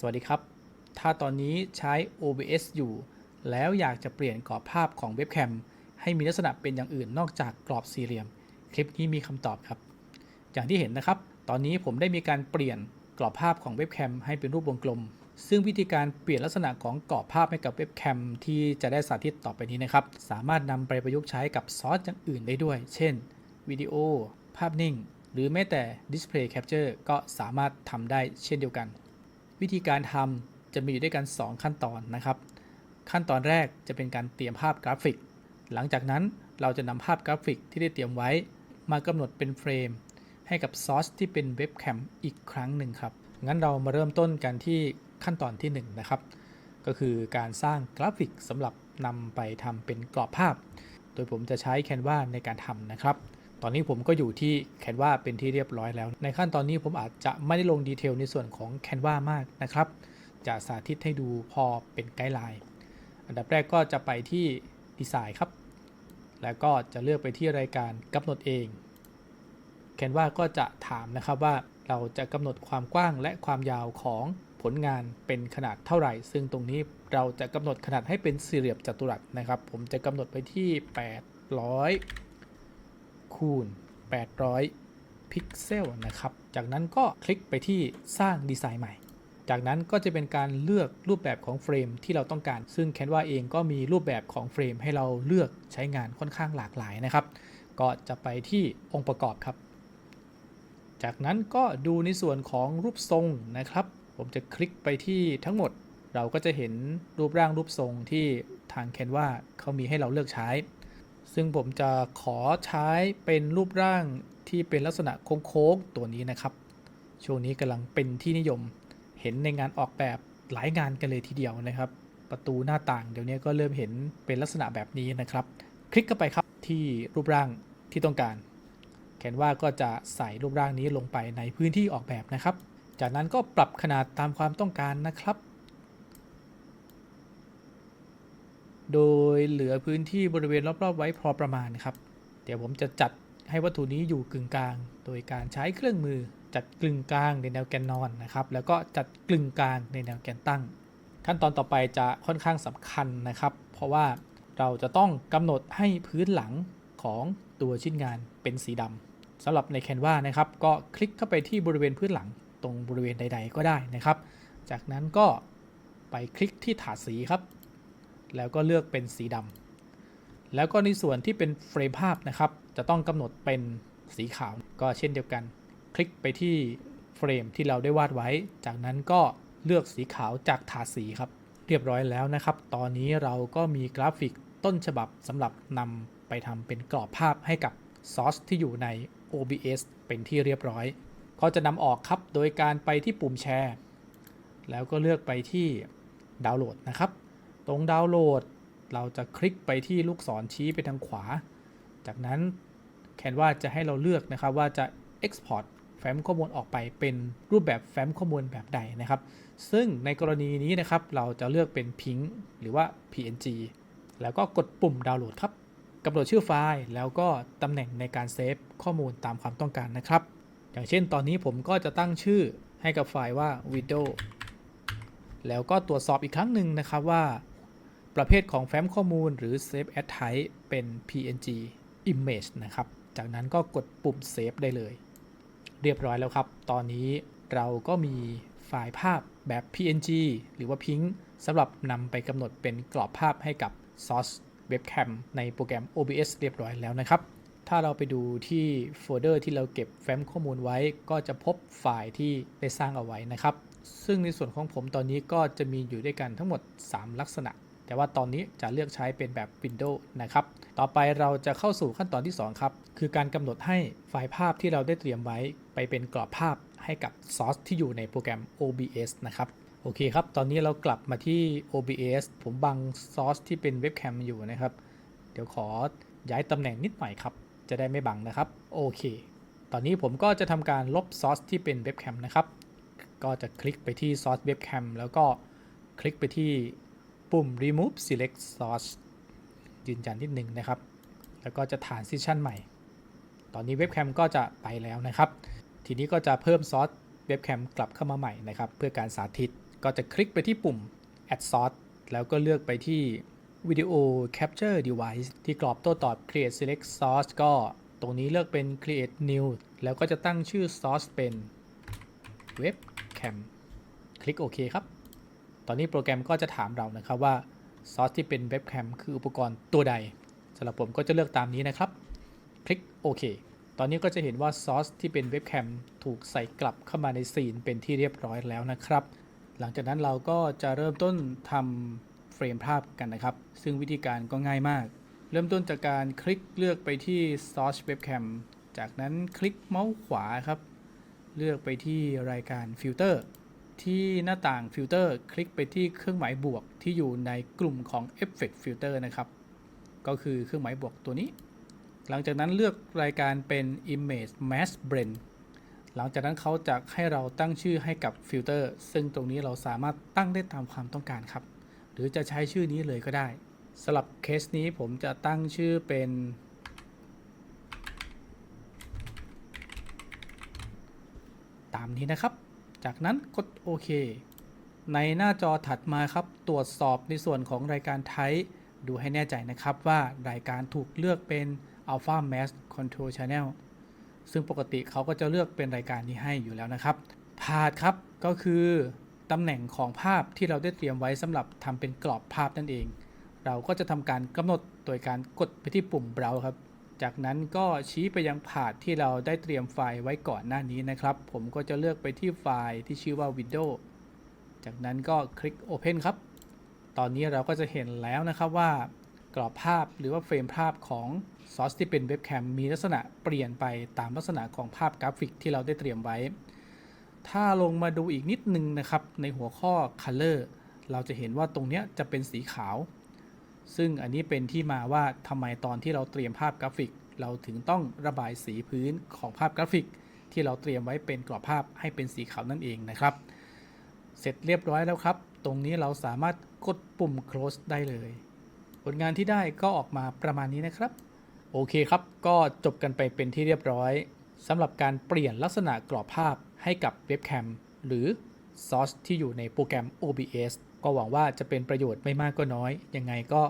สวัสดีครับ ถ้าตอนนี้ใช้ OBS อยู่ แล้วอยากจะเปลี่ยนกรอบภาพของเว็บแคมให้มีลักษณะเป็นอย่างอื่นนอกจากกรอบสี่เหลี่ยม คลิปนี้มีคำตอบครับ อย่างที่เห็นนะครับ ตอนนี้ผมได้มีการเปลี่ยนกรอบภาพของเว็บแคมให้เป็นรูปวงกลม ซึ่งวิธีการเปลี่ยนลักษณะของกรอบภาพให้กับเว็บแคมที่จะได้สาธิตต่อไปนี้นะครับ สามารถนำไปประยุกต์ใช้กับซอสอย่างอื่นได้ด้วย เช่น วิดีโอ ภาพนิ่ง หรือแม้แต่ Display Capture ก็สามารถทำได้เช่นเดียวกัน วิธีการทำจะมีอยู่ด้วยกัน 2 ขั้นตอนนะครับ ขั้นตอนแรกจะเป็นการเตรียมภาพกราฟิก หลังจากนั้นเราจะนำภาพกราฟิกที่ได้เตรียมไว้ มากำหนดเป็นเฟรม ให้กับซอสที่เป็นเว็บแคมอีกครั้งหนึ่งครับ งั้นเรามาเริ่มต้นกันที่ขั้นตอนที่ 1 นะครับ ก็คือการสร้างกราฟิกสำหรับนำไปทำเป็นกรอบภาพ โดยผมจะใช้ Canva ในการทำนะครับ อนนี้ผมก็อยู่ที่ Canva เป็นที่เรียบร้อยแล้ว ในขั้นตอนนี้ผมอาจจะไม่ได้ลงดีเทลในส่วนของ Canva มากนะครับ จะสาธิตให้ดูพอเป็นไกด์ไลน์ อันดับแรกก็จะไปที่ดีไซน์ครับ แล้วก็จะเลือกไปที่รายการกำหนดเอง Canva ก็จะถามนะครับว่าเราจะกำหนดความกว้างและความยาวของผลงานเป็นขนาดเท่าไหร่ ซึ่งตรงนี้เราจะกำหนดขนาดให้เป็นสี่เหลี่ยมจัตุรัสนะครับ ผมจะกำหนดไปที่ 800 คูณ 800 พิกเซลนะครับ จากนั้นก็คลิกไปที่สร้างดีไซน์ใหม่ จากนั้นก็จะเป็นการเลือกรูปแบบของเฟรมที่เราต้องการ ซึ่ง Canva เองก็มีรูปแบบของเฟรมให้เราเลือกใช้งานค่อนข้างหลากหลายนะครับ ก็จะไปที่องค์ประกอบครับ จากนั้นก็ดูในส่วนของรูปทรงนะครับ ผมจะคลิกไปที่ทั้งหมดเราก็จะเห็นรูปร่างรูปทรงที่ทาง Canva เขามีให้เราเลือกใช้ ซึ่งผมจะขอใช้เป็นรูปร่างที่เป็นลักษณะโค้งๆตัวนี้นะครับ ช่วงนี้กำลังเป็นที่นิยม เห็นในงานออกแบบหลายงานกันเลยทีเดียวนะครับ ประตูหน้าต่างเดี๋ยวนี้ก็เริ่มเห็นเป็นลักษณะแบบนี้นะครับ คลิกเข้าไปครับที่รูปร่างที่ต้องการแคนวาก็จะใส่รูปร่างนี้ลงไปในพื้นที่ออกแบบนะครับ จากนั้นก็ปรับขนาดตามความต้องการนะครับ โดยเหลือพื้นที่บริเวณรอบๆ ไว้พอประมาณครับ เดี๋ยวผมจะจัดให้วัตถุนี้อยู่กึ่งกลาง โดยการใช้เครื่องมือจัดกึ่งกลางในแนวแกนนอนนะครับ แล้วก็จัดกึ่งกลางในแนวแกนตั้ง ขั้นตอนต่อไปจะค่อนข้างสำคัญนะครับ เพราะว่าเราจะต้องกำหนดให้พื้นหลังของตัวชิ้นงานเป็นสีดำสำหรับใน Canva นะครับก็คลิกเข้าไปที่บริเวณพื้นหลังตรงบริเวณใด ๆ ก็ได้นะครับ จากนั้นก็ไปคลิกที่ถาดสีครับ แล้วก็เลือกเป็นสีดำแล้วก็ในส่วนที่เป็นเฟรมภาพนะครับ จะต้องกำหนดเป็นสีขาวก็เช่นเดียวกัน คลิกไปที่เฟรมที่เราได้วาดไว้ จากนั้นก็เลือกสีขาวจากถาดสีครับ เรียบร้อยแล้วนะครับ ตอนนี้เราก็มีกราฟิกต้นฉบับสำหรับนำไปทำเป็นกรอบภาพให้กับซอสที่อยู่ใน OBS เป็นที่เรียบร้อย ก็จะนำออกครับโดยการไปที่ปุ่มแชร์ แล้วก็เลือกไปที่ดาวน์โหลดนะครับ ตรงดาวน์โหลด เราจะคลิกไปที่ลูกศรชี้ไปทางขวา จากนั้นแคนว่าจะให้เราเลือกนะครับว่าจะ Export แฟ้มข้อมูลออกไปเป็นรูปแบบแฟ้มข้อมูลแบบใดนะครับ ซึ่งในกรณีนี้นะครับเราจะเลือกเป็น Ping หรือว่า PNG แล้วก็กดปุ่มดาวน์โหลดครับกำหนดชื่อไฟล์แล้วก็ตำแหน่งในการเซฟข้อมูลตามความต้องการนะครับ อย่างเช่นตอนนี้ผมก็จะตั้งชื่อให้กับไฟล์ว่า video แล้วก็ตรวจสอบอีกครั้งหนึ่งนะครับว่า ประเภทของแฟ้มข้อมูลหรือ Save as Type เป็น PNG Image นะครับ จากนั้นก็กดปุ่ม Save ได้เลย เรียบร้อยแล้วครับ ตอนนี้เราก็มีไฟล์ภาพแบบ PNG หรือว่า PNG สำหรับนำไปกำหนดเป็นกรอบภาพให้กับ Source Webcam ในโปรแกรม OBS เรียบร้อยแล้วนะครับ ถ้าเราไปดูที่โฟลเดอร์ที่เราเก็บแฟ้มข้อมูลไว้ ก็จะพบไฟล์ที่ได้สร้างเอาไว้นะครับ ซึ่งในส่วนของผมตอนนี้ก็จะมีอยู่ด้วยกันทั้งหมด 3 ลักษณะ แต่ว่าตอนนี้จะเลือกใช้เป็นแบบ Windows นะครับ ต่อไปเราจะเข้าสู่ขั้นตอนที่ 2 ครับ คือการกำหนดให้ไฟล์ภาพที่เราได้เตรียมไว้ไปเป็นกรอบภาพให้กับซอสที่อยู่ในโปรแกรม OBS นะครับโอเคครับ ตอนนี้เรากลับมาที่ OBS ผมบังซอสที่เป็นเว็บแคมอยู่นะครับ เดี๋ยวขอย้ายตำแหน่งนิดหน่อยครับ จะได้ไม่บังนะครับ โอเค ตอนนี้ผมก็จะทำการลบซอสที่เป็นเว็บแคมนะครับ ก็จะคลิกไปที่ซอสเว็บแคมแล้วก็คลิกไปที่ ปุ่ม remove select source ยืนยันนิดหนึ่งนะครับ แล้วก็จะ transition ใหม่ ตอนนี้เว็บแคมก็จะไปแล้วนะครับ ทีนี้ก็จะเพิ่มซอสเว็บแคมกลับเข้ามาใหม่นะครับ เพื่อการสาธิต ก็จะคลิกไปที่ปุ่ม add source แล้วก็เลือกไปที่ video capture device ที่กรอบโต้ตอบ create select source ก็ตรงนี้เลือกเป็น create new แล้วก็จะตั้งชื่อ source เป็น webcam คลิกโอเคครับ ตอนนี้โปรแกรมก็จะถามเรานะครับว่าซอสที่เป็นเว็บแคมคืออุปกรณ์ตัวใดสำหรับผมก็จะเลือกตามนี้นะครับ คลิกโอเคตอนนี้ก็จะเห็นว่าซอสที่เป็นเว็บแคมถูกใส่กลับเข้ามาในซีนเป็นที่เรียบร้อยแล้วนะครับ หลังจากนั้นเราก็จะเริ่มต้นทำเฟรมภาพกันนะครับ ซึ่งวิธีการก็ง่ายมาก เริ่มต้นจากการคลิกเลือกไปที่ Source Webcam จากนั้นคลิกเมาส์ขวาครับ เลือกไปที่รายการฟิลเตอร์ ที่หน้าต่างฟิลเตอร์คลิกไปที่เครื่องหมายบวกที่อยู่ในกลุ่มของ Effect Filter นะครับ ก็คือเครื่องหมายบวกตัวนี้ หลังจากนั้นเลือกรายการเป็น Image Mask Blend หลังจากนั้นเขาจะให้เราตั้งชื่อให้กับฟิลเตอร์ซึ่งตรงนี้เราสามารถตั้งได้ตามความต้องการครับ หรือจะใช้ชื่อนี้เลยก็ได้สำหรับเคสนี้ผมจะตั้งชื่อเป็นตามนี้นะครับ จากนั้นกดโอเค ในหน้าจอถัดมาครับ ตรวจสอบในส่วนของรายการ Type ดูให้แน่ใจนะครับว่ารายการถูกเลือกเป็น Alpha Mask Control Channel ซึ่งปกติเขาก็จะเลือกเป็นรายการนี้ให้อยู่แล้วนะครับพาดครับก็คือตำแหน่งของภาพที่เราได้เตรียมไว้สำหรับทำเป็นกรอบภาพนั่นเอง เราก็จะทำการกำหนดโดยการกดไปที่ปุ่ม Browse ครับ จากนั้นก็ชี้ไปยังพาดที่เราได้เตรียมไฟล์ไว้ก่อนหน้านี้นะครับ ผมก็จะเลือกไปที่ไฟล์ที่ชื่อว่า Window จากนั้นก็คลิก Open ครับ ตอนนี้เราก็จะเห็นแล้วนะครับว่ากรอบภาพหรือว่าเฟรมภาพของซอสที่เป็นเว็บแคมมีลักษณะเปลี่ยนไปตามลักษณะของภาพกราฟิกที่เราได้เตรียมไว้ ถ้าลงมาดูอีกนิดนึงนะครับ ในหัวข้อ Color เราจะเห็นว่าตรงนี้จะเป็นสีขาว ซึ่งอันนี้เป็นที่มาว่าทำไมตอนที่เราเตรียมภาพกราฟิก เราถึงต้องระบายสีพื้นของภาพกราฟิก ที่เราเตรียมไว้เป็นกรอบภาพให้เป็นสีขาวนั่นเองนะครับ เสร็จเรียบร้อยแล้วครับ ตรงนี้เราสามารถกดปุ่ม close ได้เลย ผลงานที่ได้ก็ออกมาประมาณนี้นะครับ โอเคครับ ก็จบกันไปเป็นที่เรียบร้อยสำหรับการเปลี่ยนลักษณะกรอบภาพให้กับเว็บแคมหรือซอสที่อยู่ในโปรแกรม OBS ก็หวังว่าจะเป็นประโยชน์ไม่มากก็น้อย ยังไงก็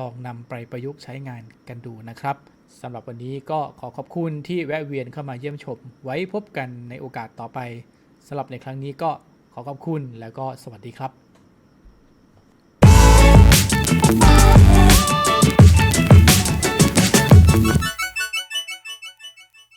ลองนำไปประยุกต์ใช้งานกันดูนะครับสำหรับวันนี้ก็ขอขอบคุณที่แวะเวียนเข้ามาเยี่ยมชม ไว้พบกันในโอกาสต่อไปสำหรับในครั้งนี้ก็ขอขอบคุณแล้วก็สวัสดีครับ